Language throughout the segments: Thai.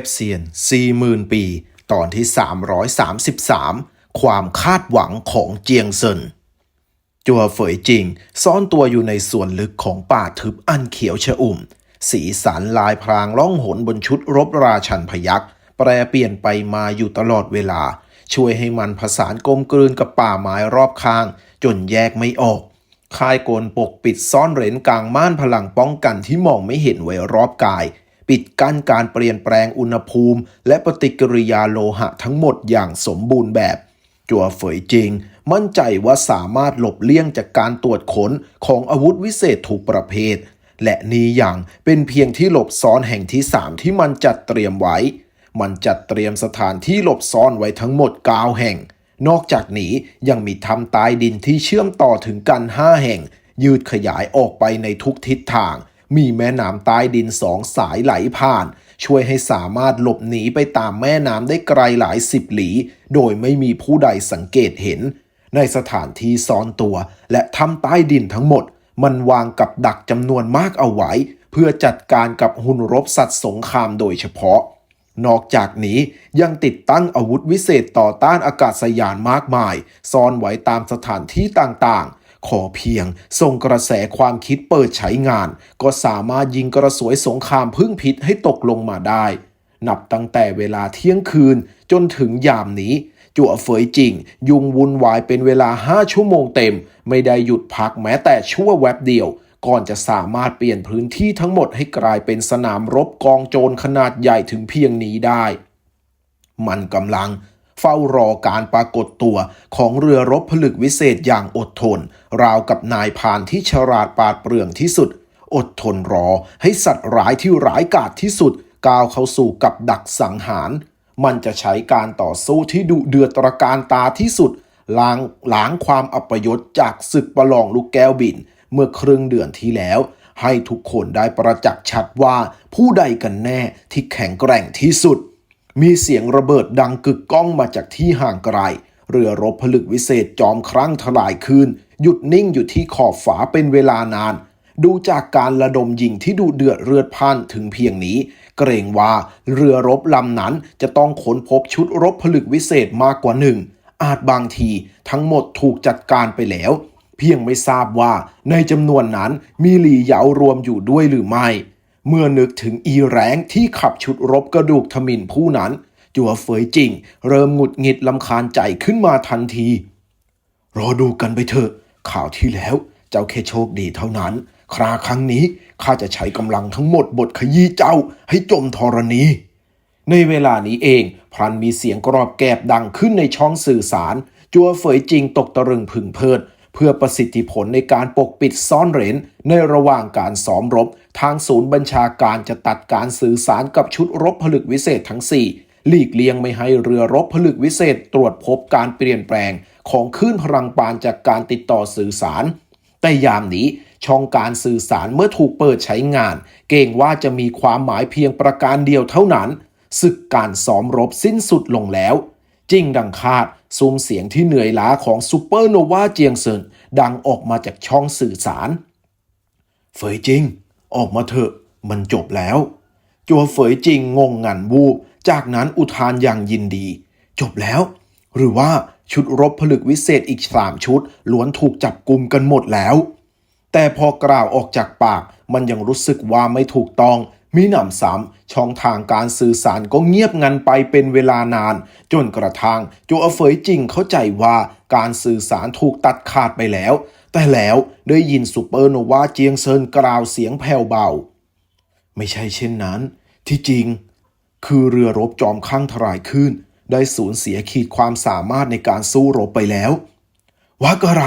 พเซียน 40,000 ปี ตอนที่ 333 ความคาดหวังของเจียงเซิน จัวเฝยจริง ซ่อนตัวอยู่ในส่วนลึกของป่าทึบอันเขียวชอุ่ม สีสันลายพรางล่องหนบนชุดรบราชันพยักษ์แปรเปลี่ยนไปมาอยู่ตลอดเวลา ช่วยให้มันผสานกลมกลืนกับป่าไม้รอบข้าง จนแยกไม่ออกค่ายโกนปกปิดซ่อนเร้นกลางม่านพลังป้องกันที่มองไม่เห็นไว้รอบกาย ปิดกั้นการเปลี่ยนแปลงอุณหภูมิ และปฏิกิริยาโลหะทั้งหมดอย่างสมบูรณ์แบบ จัวเฝยจริง มั่นใจว่าสามารถหลบเลี่ยงจากการตรวจค้นของอาวุธวิเศษถูกประเภท และนี้อย่างเป็นเพียงที่หลบซ่อนแห่งที่สามที่มันจัดเตรียมไว้ มันจัดเตรียมสถานที่หลบซ่อนไว้ทั้งหมด9แห่ง นอกจากนี้ยังมีถ้ำใต้ดินที่เชื่อมต่อถึงกัน5แห่งยืดขยายออกไปในทุกทิศทาง มีแม่น้ำใต้ดินสองสายไหลผ่าน ช่วยให้สามารถหลบหนีไปตามแม่น้ำได้ไกลหลายสิบหลี โดยไม่มีผู้ใดสังเกตเห็น ในสถานที่ซ่อนตัว และถ้ำใต้ดินทั้งหมด มันวางกับดักจำนวนมากเอาไว้ เพื่อจัดการกับหุ่นรบสัตว์สงครามโดยเฉพาะ นอกจากนี้ยังติดตั้งอาวุธวิเศษต่อต้านอากาศยานมากมาย ซ่อนไว้ตามสถานที่ต่าง ขอเพียงส่งกระแสความคิดเปิดใช้งาน ก็สามารถยิงกระสวยสงครามพึ่งพิษให้ตกลงมาได้ นับตั้งแต่เวลาเที่ยงคืนจนถึงยามนี้ จั่วเฟยจริง ยุงวุ่นวายเป็นเวลาห้าชั่วโมงเต็ม ไม่ได้หยุดพักแม้แต่ชั่วแวบเดียว ก่อนจะสามารถเปลี่ยนพื้นที่ทั้งหมดให้กลายเป็นสนามรบกองโจรขนาดใหญ่ถึงเพียงนี้ได้ มันกำลัง เฝ้ารอการปรากฏตัวของเรือรบผลึกวิเศษอย่างอดทน ราวกับนายพานที่ฉลาดปาดเปรื่องที่สุด อดทนรอให้สัตว์ร้ายที่ร้ายกาจที่สุด ก้าวเข้าสู่กับดักสังหาร มันจะใช้การต่อสู้ที่ดุเดือดตระการตาที่สุดล้างล้างความอัปยศจากศึกประลองลูกแก้วบิน เมื่อครึ่งเดือนที่แล้ว ให้ทุกคนได้ประจักษ์ชัดว่าผู้ใดกันแน่ที่แข็งแกร่งที่สุด มีเสียงระเบิดดังกึกก้องมาจากที่ห่างไกล เรือรบผลึกวิเศษจอมครั้งทลายคืน หยุดนิ่งอยู่ที่ขอบฝาเป็นเวลานาน ดูจากการระดมยิงที่ดูเดือดเลือดพ่านถึงเพียงนี้ เกรงว่าเรือรบลำนั้นจะต้องค้นพบชุดรบผลึกวิเศษมากกว่าหนึ่ง อาจบางทีทั้งหมดถูกจัดการไปแล้ว เพียงไม่ทราบว่าในจำนวนนั้นมีหลีเหยารวมอยู่ด้วยหรือไม่ เมื่อนึกถึงอีแรงที่ขับชุดรบกระดูกทมินผู้นั้น จัวเฟยจริง เริ่มหงุดหงิดลำคาญใจขึ้นมาทันที รอดูกันไปเถอะ ข่าวที่แล้ว เจ้าแค่โชคดีเท่านั้น คราครั้งนี้ข้าจะใช้กำลังทั้งหมดบทขยี้เจ้าให้จมธรณี ในเวลานี้เอง พลันมีเสียงกรอบแกบดังขึ้นในช่องสื่อสาร จัวเฟยจริงตกตะลึงพึงเพลิด พื่อประสิทธิผลในการปกปิดซ่อนเร้นในระหว่างการซ้อมรบ ทางศูนย์บัญชาการจะตัดการสื่อสารกับชุดรบผลึกวิเศษทั้ง 4 หลีกเลี่ยงไม่ให้เรือรบผลึกวิเศษตรวจพบการเปลี่ยนแปลง ของคลื่นพลังปานจากการติดต่อสื่อสาร แต่ยามนี้ช่องการสื่อสารเมื่อถูกเปิดใช้งาน เกรงว่าจะมีความหมายเพียงประการเดียวเท่านั้นศึกการซ้อมรบสิ้นสุดลงแล้ว จริงดังคาด ซุ้มเสียงที่เหนื่อยล้าของซูเปอร์โนวาเจียงเซินดังออกมาจากช่องสื่อสาร เฟยจริง ออกมาเถอะ มันจบแล้ว จัวเฟยจริงงงงันวูบ จากนั้นอุทานอย่างยินดี จบแล้ว หรือว่าชุดรบผลึกวิเศษอีกสามชุดล้วนถูกจับกลุ่มกันหมดแล้ว แต่พอกล่าวออกจากปากมันยังรู้สึกว่าไม่ถูกต้อง มีหนำซ้ำช่องทางการสื่อสารก็เงียบงันไปเป็นเวลานาน จนกระทั่งโจอเฟยจริงเข้าใจว่าการสื่อสารถูกตัดขาดไปแล้ว แต่แล้วได้ยินซูเปอร์โนวาเจียงเซินกล่าวเสียงแผ่วเบา ไม่ใช่เช่นนั้น ที่จริง คือเรือรบจอมข้างทลายขึ้น ได้สูญเสียขีดความสามารถในการสู้รบไปแล้ว ว่าอะไร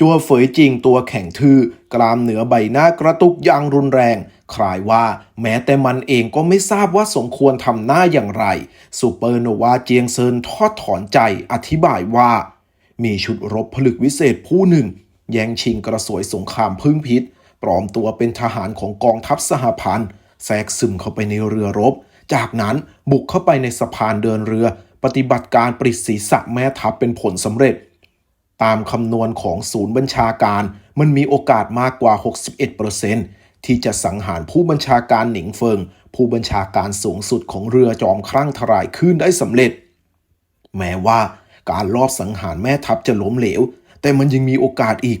จัวเฟยจริงตัวแข็งทื่อกรามเหนือใบหน้ากระตุกอย่างรุนแรง คลายว่าแม้แต่มันเองก็ไม่ทราบว่าสมควรทำหน้าอย่างไรซูเปอร์โนวาเจียงเซินทอดถอนใจอธิบายว่า มีชุดรบผลึกวิเศษผู้หนึ่ง แย่งชิงกระสวยสงครามพึ่งพิษปลอมตัวเป็นทหารของกองทัพสหพันธ์แทรกซึมเข้าไปในเรือรบ จากนั้นบุกเข้าไปในสะพานเดินเรือ ปฏิบัติการปริศศีรษะแม่ทัพเป็นผลสำเร็จ ตามคำนวณของศูนย์บัญชาการ มันมีโอกาสมากกว่า 61%ที่จะสังหารผู้บัญชาการหนิงเฟิง ผู้บัญชาการสูงสุดของเรือจอมคลั่งทลายคลื่นได้สำเร็จ แม้ว่าการลอบสังหารแม่ทัพจะล้มเหลว แต่มันยังมีโอกาสอีก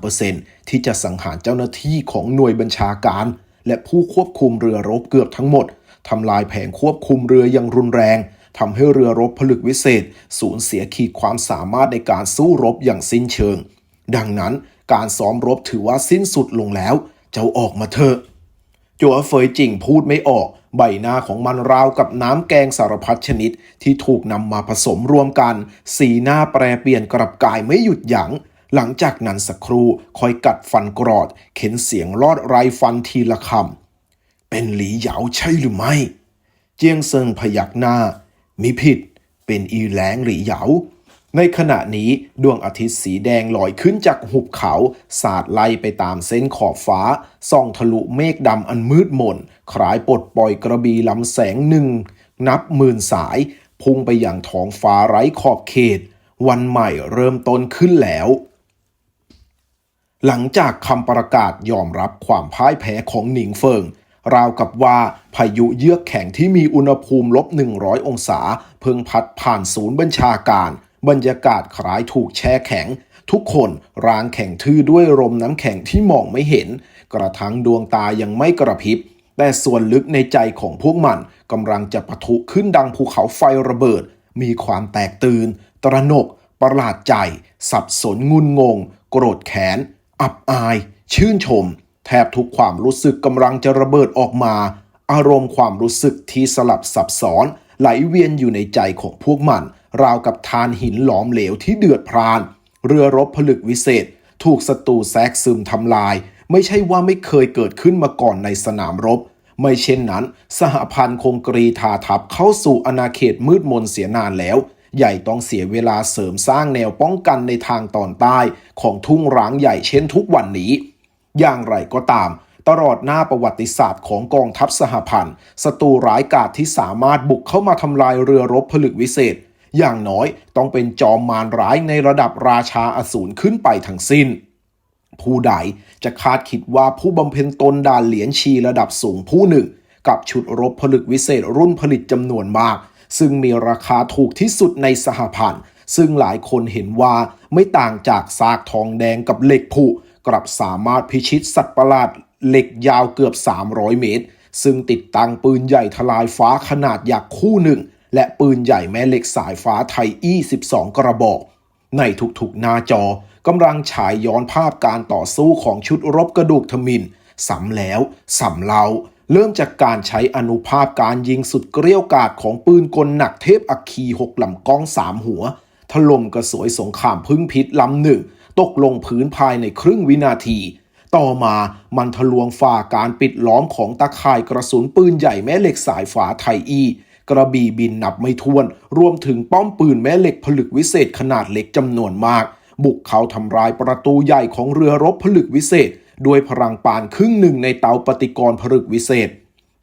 93%ที่จะสังหารเจ้าหน้าที่ของหน่วยบัญชาการ และผู้ควบคุมเรือรบเกือบทั้งหมดทำลายแผงควบคุมเรืออย่างรุนแรง ทำให้เรือรบผลึกวิเศษ สูญเสียขีดความสามารถในการสู้รบอย่างสิ้นเชิง ดังนั้นการซ้อมรบถือว่าสิ้นสุดลงแล้ว เจ้าออกมาเถอะจัวเฟยจิงพูดไม่ออก ใบหน้าของมันราวกับน้ำแกงสารพัดชนิด ที่ถูกนำมาผสมรวมกัน สีหน้าแปรเปลี่ยนกลับกายไม่หยุดหยัง้งหลังจากนั้นสักครู่คอยกัดฟันกรอด เข็นเสียงลอดไรฟันทีละคำเป็นหลีเหยาใช่หรือไม่ เจียงเซิงพยักหน้า มิผิด เป็นอีแหลงหลีเหยา ในขณะนี้ดวงอาทิตย์สีแดงลอยขึ้นจากหุบเขาสาดไล่ไปตามเส้นขอบฟ้า ส่องทะลุเมฆดำอันมืดมนคล้ายปลดปล่อยกระบีลำแสงหนึ่ง นับหมื่นสาย พุ่งไปอย่างท้องฟ้าไร้ขอบเขต วันใหม่เริ่มต้นขึ้นแล้วหลังจากคำประกาศยอมรับความพ่ายแพ้ของหนิงเฟิง ราวกับว่าพายุเยือกแข็งที่มีอุณหภูมิลบ 100 องศา เพิ่งพัดผ่านศูนย์บัญชาการ บรรยากาศคล้ายถูกแช่แข็ง ทุกคนรางแข็งทื่อด้วยลมน้ำแข็งที่มองไม่เห็น กระทั่งดวงตายังไม่กระพริบ แต่ส่วนลึกในใจของพวกมันกำลังจะปะทุขึ้นดังภูเขาไฟระเบิด มีความแตกตื่น ตระหนก ประหลาดใจ สับสนงุนงง โกรธแค้น อับอาย ชื่นชม ทบทุกความรู้สึกกำลังจะระเบิดออกมา อารมณ์ความรู้สึกที่สลับซับซ้อน ไหลเวียนอยู่ในใจของพวกมัน ราวกับทานหินหลอมเหลวที่เดือดพราน เรือรบผลึกวิเศษ ถูกศัตรูแทรกซึมทำลาย ไม่ใช่ว่าไม่เคยเกิดขึ้นมาก่อนในสนามรบ ไม่เช่นนั้น สหพันธ์คงกรีธาทัพเข้าสู่อาณาเขตมืดมนเสียนานแล้วใหญ่ต้องเสียเวลาเสริมสร้างแนวป้องกันในทางตอนใต้ของทุ่งร้างใหญ่เช่นทุกวันนี้ อย่างไรก็ตาม ตลอดหน้าประวัติศาสตร์ของกองทัพสหพันธ์ศัตรูร้ายกาจที่สามารถบุกเข้ามาทำลายเรือรบผลึกวิเศษ อย่างน้อยต้องเป็นจอมมารร้ายในระดับราชาอสูรขึ้นไปทั้งสิ้น ผู้ใดจะคาดคิดว่าผู้บำเพ็ญตนด่านเหรียญชีระดับสูงผู้หนึ่ง กับชุดรบผลึกวิเศษรุ่นผลิตจำนวนมาก ซึ่งมีราคาถูกที่สุดในสหพันธ์ซึ่งหลายคนเห็นว่าไม่ต่างจากซากทองแดงกับเหล็กผุ กลับสามารถพิชิตสัตว์ประหลาดเหล็กยาวเกือบ 300 เมตร ซึ่งติดตั้งปืนใหญ่ทลายฟ้าขนาดยักษ์คู่หนึ่ง และปืนใหญ่แม่เหล็กสายฟ้าไทยอี้ 12 กระบอก ในทุกๆหน้าจอกำลังฉายย้อนภาพการต่อสู้ของชุดรบกระดูกทมินสำแล้วสำเล่าเริ่มจากการใช้อนุภาพการยิงสุดเกลี้ยวกาดของปืนกลหนักเทพอัคคีหกลำกล้องสามหัว ถล่มกระสวยสงครามพึ่งพิษลำหนึ่ง ตกลงพื้นภายในครึ่งวินาที ต่อมามันทะลวงฝ่าการปิดล้อมของตาข่ายกระสุนปืนใหญ่แม่เหล็กสายฝาไทยอีกระบี่บินนับไม่ถ้วน รวมถึงป้อมปืนแม่เหล็กผลึกวิเศษขนาดเล็กจำนวนมาก บุกเข้าทำลายประตูใหญ่ของเรือรบผลึกวิเศษ ด้วยพลังปานครึ่งหนึ่งในเตาปฏิกรณ์ผลึกวิเศษ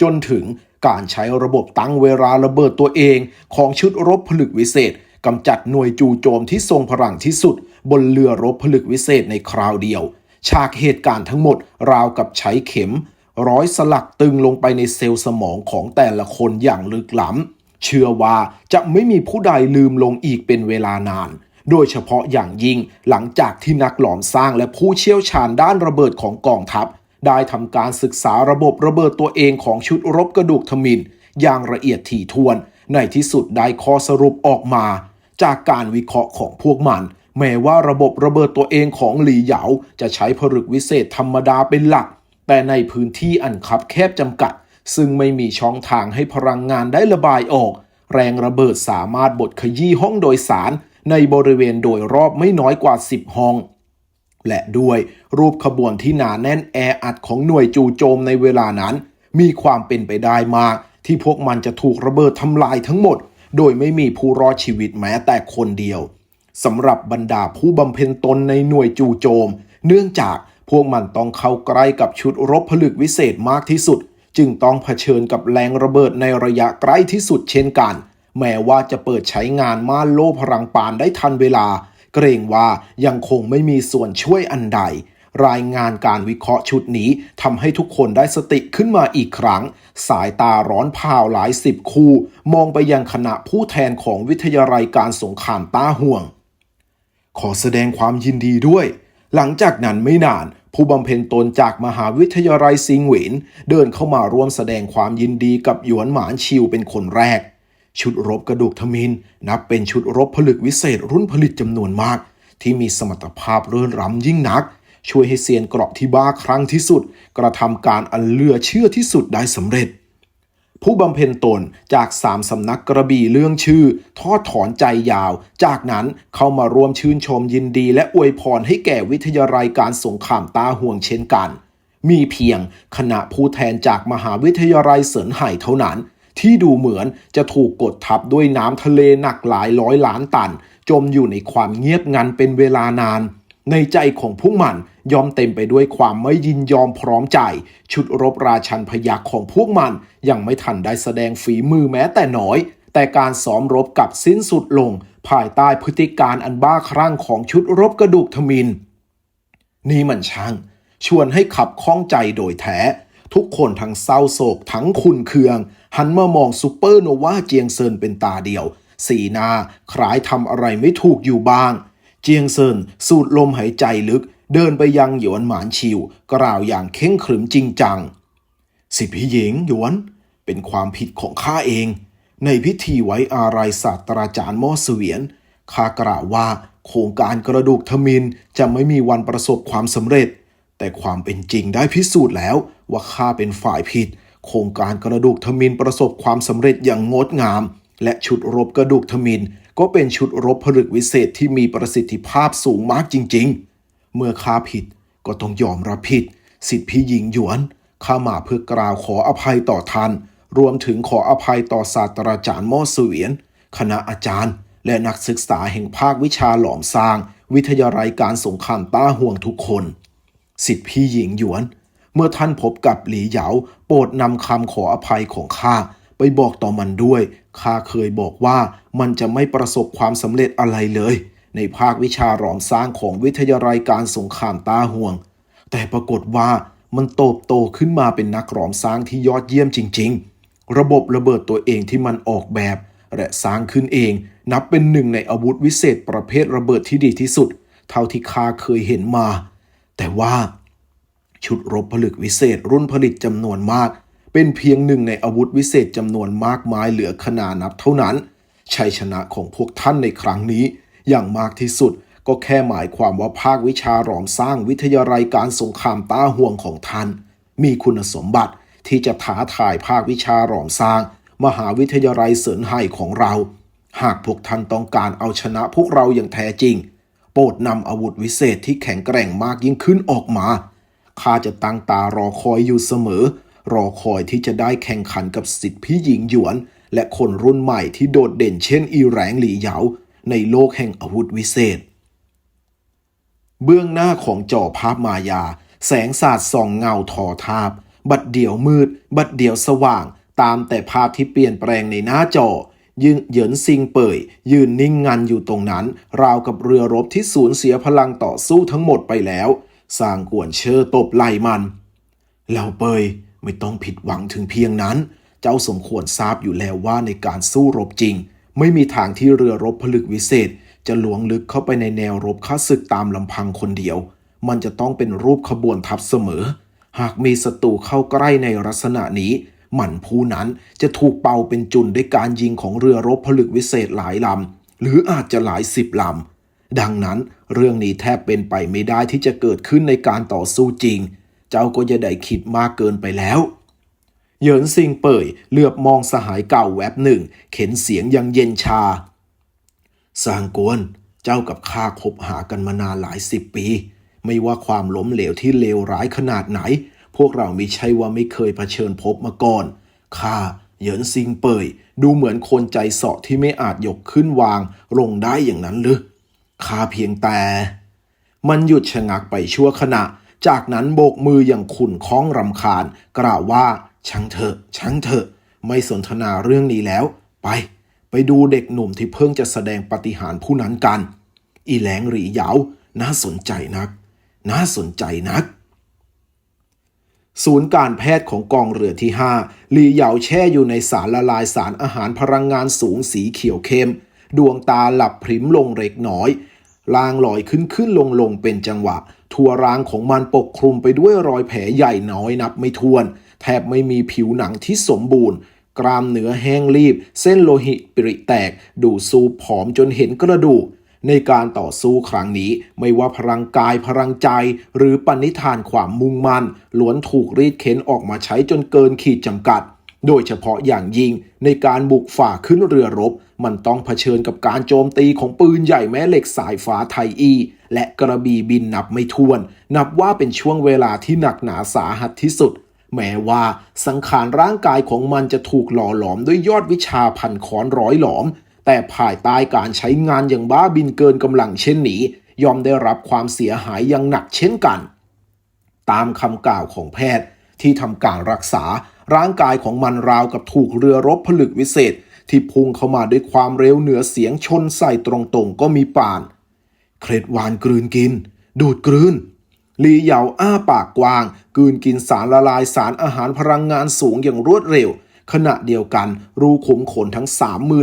จนถึงการใช้ระบบตั้งเวลาระเบิดตัวเองของชุดรบผลึกวิเศษ กำจัดหน่วยจู่โจมที่ทรงพลังที่สุด บนเรือรบผลึกวิเศษในคราวเดียว ฉากเหตุการณ์ทั้งหมดราวกับใช้เข็ม ร้อยสลักตึงลงไปในเซลล์สมองของแต่ละคนอย่างลึกล้ำ เชื่อว่าจะไม่มีผู้ใดลืมลงอีกเป็นเวลานาน โดยเฉพาะอย่างยิ่งหลังจากที่นักหลอมสร้างและผู้เชี่ยวชาญด้านระเบิดของกองทัพ ได้ทำการศึกษาระบบระเบิดตัวเองของชุดรบกระดูกทมินอย่างละเอียดถี่ถ้วนในที่สุดได้ข้อสรุปออกมา จากการวิเคราะห์ของพวกมัน แม้ว่าระบบระเบิดตัวเองของหลีเหยาจะใช้ผลึกวิเศษธรรมดาเป็นหลัก แต่ในพื้นที่อันคับแคบจำกัด ซึ่งไม่มีช่องทางให้พลังงานได้ระบายออก แรงระเบิดสามารถบดขยี้ห้องโดยสาร ในบริเวณโดยรอบไม่น้อยกว่า 10 ห้องและด้วยรูปขบวนที่หนาแน่นแออัดของหน่วยจู่โจมในเวลานั้น มีความเป็นไปได้มากที่พวกมันจะถูกระเบิดทำลายทั้งหมด โดยไม่มีผู้รอดชีวิตแม้แต่คนเดียวสำหรับบรรดาผู้บำเพ็ญตนในหน่วยจู่โจม เนื่องจากพวกมันต้องเข้าใกล้กับชุดรบผลึกวิเศษมากที่สุด จึงต้องเผชิญกับแรงระเบิดในระยะใกล้ที่สุดเช่นกัน แม้ว่าจะเปิดใช้งานม่านโล่พลังปานได้ทันเวลา เกรงว่ายังคงไม่มีส่วนช่วยอันใด รายงานการวิเคราะห์ชุดนี้ทำให้ทุกคนได้สติขึ้นมาอีกครั้ง สายตาร้อนพาวหลายสิบคู่ มองไปยังคณะผู้แทนของวิทยาลัยการสงครามต้าห่วง ขอแสดงความยินดีด้วย หลังจากนั้นไม่นานผู้บำเพ็ญตนจากมหาวิทยาลัยซิงหวินเดินเข้ามาร่วมแสดงความยินดีกับหยวนหมานชิวเป็นคนแรก ชุดรบกระดูกทมิน นับเป็นชุดรบผลึกวิเศษรุ่นผลิตจำนวนมาก ที่มีสมรรถภาพเรื่อนรำยิ่งนัก ช่วยให้เซียนเกราะที่บ้าครั้งที่สุด กระทำการอันเลือเชื่อที่สุดได้สำเร็จ ผู้บำเพ็ญตนจากสามสำนักกระบี่เรื่องชื่อ ทอดถอนใจยาว จากนั้นเข้ามาร่วมชื่นชมยินดีและอวยพรให้แก่วิทยาลัยการสงครามตาห่วงเช่นกัน มีเพียงคณะผู้แทนจากมหาวิทยาลัยเสินไห่เท่านั้นที่ดูเหมือนจะถูกกดทับด้วยน้ำทะเลหนักหลายร้อยล้านตัน จมอยู่ในความเงียบงันเป็นเวลานาน ในใจของพวกมันย่อมเต็มไปด้วยความไม่ยินยอมพร้อมใจ ชุดรบราชันพยักของพวกมัน ยังไม่ทันได้แสดงฝีมือแม้แต่น้อย แต่การซ้อมรบกับสิ้นสุดลง ภายใต้พฤติการอันบ้าคลั่งของชุดรบกระดูกทมิน นี่มันช่าง ชวนให้ขับข้องใจโดยแท้ทุกคนทั้งเศร้าโศกทั้งคุนเคือง หันมามองซูเปอร์โนวาเจียงเซินเป็นตาเดียว สีหน้าคล้ายทำอะไรไม่ถูกอยู่บ้าง จียงเซินสูดลมหายใจลึก เดินไปยังหยวนหมานชิว กล่าวอย่างเข่งขรึมจริงจัง สิพี่หญิงหยวน เป็นความผิดของข้าเอง ในพิธีไว้อาลัยศาสตราจารย์ม่อเวียนข้ากล่าวว่าโครงการกระดูกทมินจะไม่มีวันประสบความสำเร็จ แต่ความเป็นจริงได้พิสูจน์แล้วว่าข้าเป็นฝ่ายผิด โครงการกระดูกทมินประสบความสำเร็จอย่างงดงาม และชุดรบกระดูกทมิน ก็เป็นชุดรบผลึกวิเศษที่มีประสิทธิภาพสูงมากจริง ๆ เมื่อข้าผิดก็ต้องยอมรับผิด สิทธิพี่หญิงหยวนข้ามาเพื่อกล่าวขออภัยต่อท่าน รวมถึงขออภัยต่อศาสตราจารย์ม่อเสวียน คณะอาจารย์ และนักศึกษาแห่งภาควิชาหลอมสร้าง วิทยาลัยการสงครามต้าห่วงทุกคน สิทธิพี่หญิงหยวน เมื่อท่านพบกับหลีเหยาโปรดนำคำขออภัยของข้า ไปบอกต่อมันด้วย ข้าเคยบอกว่ามันจะไม่ประสบความสำเร็จอะไรเลย ในภาควิชาหลอมสร้างของวิทยาลัยการสงครามตาห่วง แต่ปรากฏว่ามันโตบโตขึ้นมาเป็นนักหลอมสร้างที่ยอดเยี่ยมจริง ๆ ระบบระเบิดตัวเองที่มันออกแบบ และสร้างขึ้นเอง นับเป็นหนึ่งในอาวุธวิเศษประเภทระเบิดที่ดีที่สุด เท่าที่ข้าเคยเห็นมา แต่ว่า ชุดรบผลึกวิเศษรุ่นผลิตจำนวนมาก เป็นเพียงหนึ่งในอาวุธวิเศษจำนวนมากมายเหลือขนานับเท่านั้น ชัยชนะของพวกท่านในครั้งนี้ อย่างมากที่สุดก็แค่หมายความว่าภาควิชาหลอมสร้างวิทยาลัยการสงครามต้าห่วงของท่าน มีคุณสมบัติที่จะท้าทายภาควิชาหลอมสร้าง มหาวิทยาลัยเสรินไห่ของเรา หากพวกท่านต้องการเอาชนะพวกเราอย่างแท้จริง โปรดนำอาวุธวิเศษที่แข็งแกร่งมากยิ่งขึ้นออกมาข้าจะตั้งตารอคอยอยู่เสมอ รอคอยที่จะได้แข่งขันกับสิทธิพี่หญิงหยวน และคนรุ่นใหม่ที่โดดเด่นเช่นอีแรงหลี่เหยาในโลกแห่งอาวุธวิเศษ เบื้องหน้าของจอภาพมายา แสงสาดส่องเงาทอทาบ บัดเดียวมืด บัดเดียวสว่าง ตามแต่ภาพที่เปลี่ยนแปลงในหน้าจอยืนเหยินซิงเป่ย ยืนนิ่งงันอยู่ตรงนั้น ราวกับเรือรบที่สูญเสียพลังต่อสู้ทั้งหมดไปแล้ว สร้างกวนเชอตบไหลมันแล้วเปย ไม่ต้องผิดหวังถึงเพียงนั้น เจ้าสมควรทราบอยู่แล้วว่าในการสู้รบจริง ไม่มีทางที่เรือรบผลึกวิเศษ จะหลวงลึกเข้าไปในแนวรบข้าศึกตามลำพังคนเดียว มันจะต้องเป็นรูปขบวนทัพเสมอ หากมีศัตรูเข้าใกล้ในลักษณะนี้หมันผู้นั้นจะถูกเป่าเป็นจุนด้วยการยิงของเรือรบผลึกวิเศษหลายลำ หรืออาจจะหลายสิบลำดังนั้นเรื่องนี้แทบเป็นไปไม่ได้ที่จะเกิดขึ้นในการต่อสู้จริง เจ้าก็จะได้คิดมากเกินไปแล้วเหยินซิงเป่ยเหลือบมองสหายเก่าแวบหนึ่ง เข็นเสียงยังเย็นชา สางกวน เจ้ากับข้าคบหากันมานานหลายสิบปี ไม่ว่าความล้มเหลวที่เลวร้ายขนาดไหน พวกเราไม่ใช่ว่าไม่เคยเผชิญพบมาก่อน ข้าเหยินซิงเป่ยดูเหมือนคนใจเสาะที่ไม่อาจยกขึ้นวางลงได้อย่างนั้นหรือข้าเพียงแต่ มันหยุดชะงักไปชั่วขณะ จากนั้นโบกมืออย่างขุ่นค้องรำคาญ กล่าวว่าช่างเถอะช่างเถอะ ไม่สนทนาเรื่องนี้แล้ว ไป ไปดูเด็กหนุ่มที่เพิ่งจะแสดงปฏิหารผู้นั้นกัน อีแหลงหรีเหยาน่าสนใจนัก น่าสนใจนัก ศูนย์การแพทย์ของกองเรือที่5ลีเหยาแช่อยู่ในสารละลายสารอาหารพลังงานสูงสีเขียวเข้ม ดวงตาหลับพริมลงเล็กน้อยลางลอยขึ้นขึ้นลงลงเป็นจังหวะ ทั่วร่างของมันปกคลุมไปด้วยรอยแผลใหญ่น้อยนับไม่ถ้วน แทบไม่มีผิวหนังที่สมบูรณ์ กรามเนื้อแห้งรีบ เส้นโลหิตปริแตก ดูซูผอมจนเห็นกระดูกในการต่อสู้ครั้งนี้ไม่ว่าพลังกายพลังใจ หรือปณิธานความมุ่งมั่นล้วนถูกรีดเข็นออกมาใช้จนเกินขีดจำกัด โดยเฉพาะอย่างยิ่งในการบุกฝ่าขึ้นเรือรบ มันต้องเผชิญกับการโจมตีของปืนใหญ่แม่เหล็กสายฟ้าไทยอี และกระบี่บินนับไม่ถ้วน นับว่าเป็นช่วงเวลาที่หนักหนาสาหัสที่สุด แม้ว่าสังขารร่างกายของมันจะถูกหล่อหลอมด้วยยอดวิชาพันคอนร้อยหลอม แต่ภายใต้การใช้งานอย่างบ้าบินเกินกำลังเช่นนี้ ยอมได้รับความเสียหายอย่างหนักเช่นกัน ตามคำกล่าวของแพทย์ที่ทำการรักษาร่างกายของมันราวกับถูกเรือรบผลึกวิเศษ ที่พุ่งเข้ามาด้วยความเร็วเหนือเสียงชนใส่ตรงๆก็มีป่าน เคล็ดวานกลืนกิน ดูดกลืนลีเหยาอ้าปากกว้างกลืนกินสารละลายสารอาหารพลังงานสูงอย่างรวดเร็ว ขณะเดียวกัน รูขุมขนทั้ง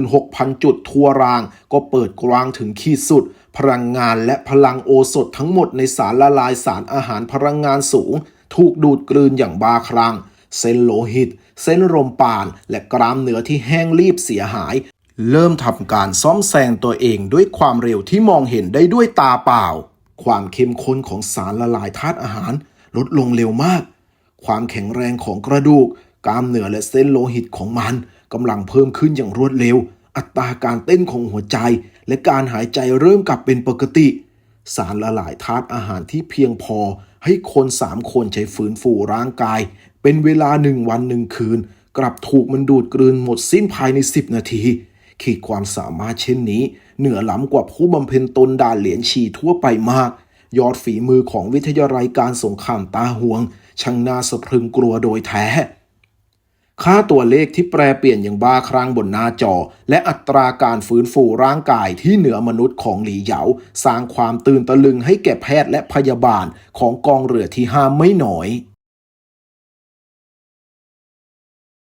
36,000 จุดทั่วราง ก็เปิดกว้างถึงขีดสุด พลังงานและพลังโอสถทั้งหมดในสารละลายสารอาหารพลังงานสูง ถูกดูดกลืนอย่างบาคลัง เส้นโลหิต เส้นลมปาน และกรามเนื้อที่แห้งรีบเสียหาย เริ่มทำการซ่อมแซงตัวเองด้วยความเร็วที่มองเห็นได้ด้วยตาเปล่า ความเข้มข้นของสารละลายธาตุอาหารลดลงเร็วมาก ความแข็งแรงของกระดูก กล้ามเนื้อและเส้นโลหิตของมันกำลังเพิ่มขึ้นอย่างรวดเร็ว อัตราการเต้นของหัวใจ และการหายใจเริ่มกลับเป็นปกติ สารละลายธาตุอาหารที่เพียงพอ ให้คนสามคนใช้ฝืนฟูร่างกาย เป็นเวลาหนึ่งวันหนึ่งคืน กลับถูกมันดูดกลืนหมดสิ้นภายใน 10 นาที ขีดความสามารถเช่นนี้ เหนือล้ำกว่าผู้บำเพ็ญตนด่านเหรียญชีทั่วไปมาก ยอดฝีมือของวิทยาลัยการสงครามตาห่วง ช่างน่าสะพรึงกลัวโดยแท้ค่าตัวเลขที่แปรเปลี่ยนอย่างบ้าคลั่งบนหน้าจอ และอัตราการฟื้นฟูร่างกายที่เหนือมนุษย์ของหลีเหยา สร้างความตื่นตะลึงให้แก่แพทย์และพยาบาลของกองเรือที่ห้าไม่หน้อย